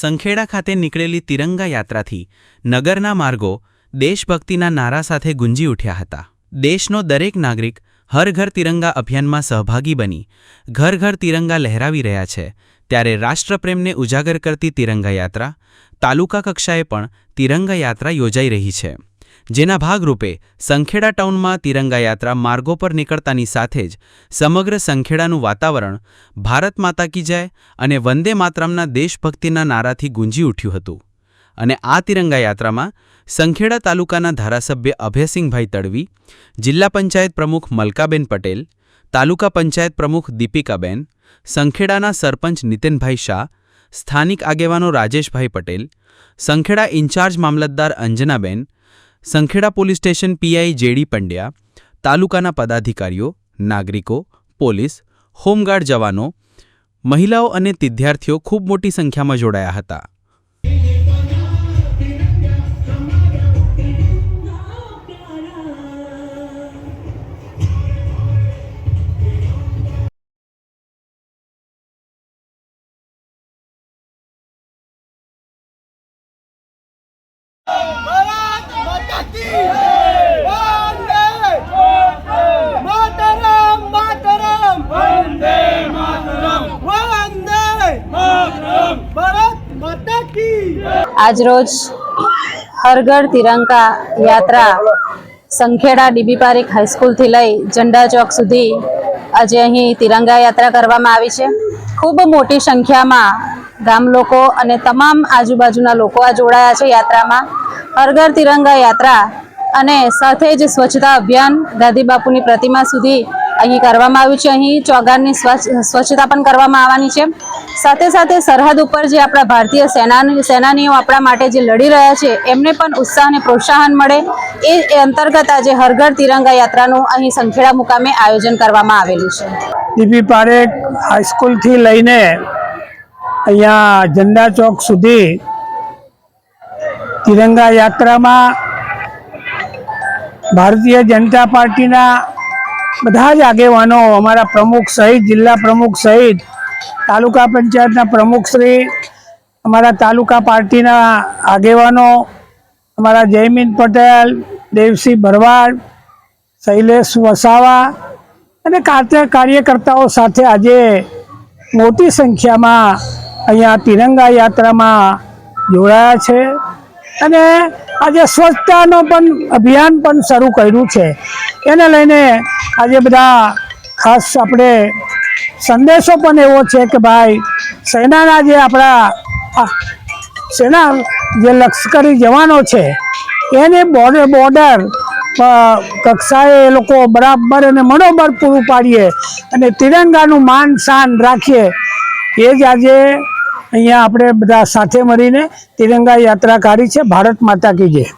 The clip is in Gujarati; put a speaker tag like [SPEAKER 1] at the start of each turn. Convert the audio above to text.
[SPEAKER 1] સંખેડા ખાતે નીકળેલી તિરંગા યાત્રાથી નગરના માર્ગો દેશભક્તિના નારા સાથે ગુંજી ઉઠ્યા હતા. દેશનો દરેક નાગરિક હર ઘર તિરંગા અભિયાનમાં સહભાગી બની, ઘર ઘર તિરંગા લહેરાવી રહ્યા છે. ત્યારે રાષ્ટ્રપ્રેમને ઉજાગર કરતી તિરંગા યાત્રા, તાલુકા કક્ષાએ પણ તિરંગા યાત્રા યોજાઈ રહી છે. જેના ભાગરૂપે સંખેડા ટાઉનમાં તિરંગા યાત્રા માર્ગો પર નીકળતાની સાથે જ સમગ્ર સંખેડાનું વાતાવરણ ભારત માતા કી જય અને વંદે માતરમના દેશભક્તિના નારાથી ગુંજી ઉઠ્યું હતું. અને આ તિરંગા યાત્રામાં સંખેડા તાલુકાના ધારાસભ્ય અભયસિંહભાઈ તડવી, જિલ્લા પંચાયત પ્રમુખ મલકાબેન પટેલ, તાલુકા પંચાયત પ્રમુખ દીપિકાબેન, સંખેડાના સરપંચ નીતિનભાઈ શાહ, સ્થાનિક આગેવાનો રાજેશભાઈ પટેલ, સંખેડા ઇન્ચાર્જ મામલતદાર Anjanaben Sankheda police station PI JD Pandya, તાલુકાના પદાધિકારીઓ, નાગરિકો, પોલીસ, હોમગાર્ડ જવાનો, મહિલાઓ અને વિદ્યાર્થીઓ ખૂબ મોટી સંખ્યામાં જોડાયા હતા.
[SPEAKER 2] આજરોજ હર ઘર તિરંગા યાત્રા સંખેડા ડીબી પારેખ હાઈસ્કૂલથી લઈ ઝંડા ચોક સુધી આજે અહીં તિરંગા યાત્રા કરવામાં આવી છે. ખૂબ મોટી સંખ્યામાં ગામ લોકો અને તમામ આજુબાજુના લોકો આ જોડાયા છે યાત્રામાં. હર ઘર તિરંગા યાત્રા અને સાથે જ સ્વચ્છતા અભિયાન ગાંધી બાપુની પ્રતિમા સુધી અહીં કરવામાં આવ્યું છે. અહીં ચોગારની સ્વચ્છ, સ્વચ્છતા પણ કરવામાં આવવાની છે. સાથે સાથે સરહદ ઉપર જે આપણા ભારતીય સેનાની, સેનાનીઓ આપણા માટે જે લડી રહ્યા છે, એમને પણ ઉત્સાહ અને પ્રોત્સાહન મળે. એ અંતર્ગત આજે હરઘર તિરંગા યાત્રાનું અહીં સંખેડા મુકામે આયોજન કરવામાં આવેલું છે.
[SPEAKER 3] ડીપી પારેખ હાઈસ્કૂલથી લઈને અહીંયા ઝંડા ચોક સુધી તિરંગા યાત્રામાં ભારતીય જનતા પાર્ટીના બધા જ આગેવાનો, અમારા પ્રમુખ સહિત, જિલ્લા પ્રમુખ સહિત, તાલુકા પંચાયતના પ્રમુખશ્રી અમારા તાલુકા પાર્ટીના આગેવાનો, અમારા જયમીન પટેલ, દેવસિંહ ભરવાડ, શૈલેષ વસાવા અને કાર્ય- કાર્યકર્તાઓ સાથે આજે મોટી સંખ્યામાં અહીંયા તિરંગા યાત્રામાં જોડાયા છે અને આજે સ્વચ્છતાનો પણ અભિયાન પણ શરૂ કર્યું છે. એને લઈને આજે બધા ખાસ આપણે સંદેશો પણ એવો છે કે ભાઈ, સેનાના જે આપણા સેના જે લશ્કરી જવાનો છે, એને બોર્ડર બોર્ડર કક્ષાએ એ લોકો બરાબર અને મનોબળ પૂરું પાડીએ અને તિરંગાનું માન શાન રાખીએ. એ જ આજે અહીંયા આપણે બધા સાથે મળીને તિરંગા યાત્રા કાઢી છે. ભારત માતા કી જય.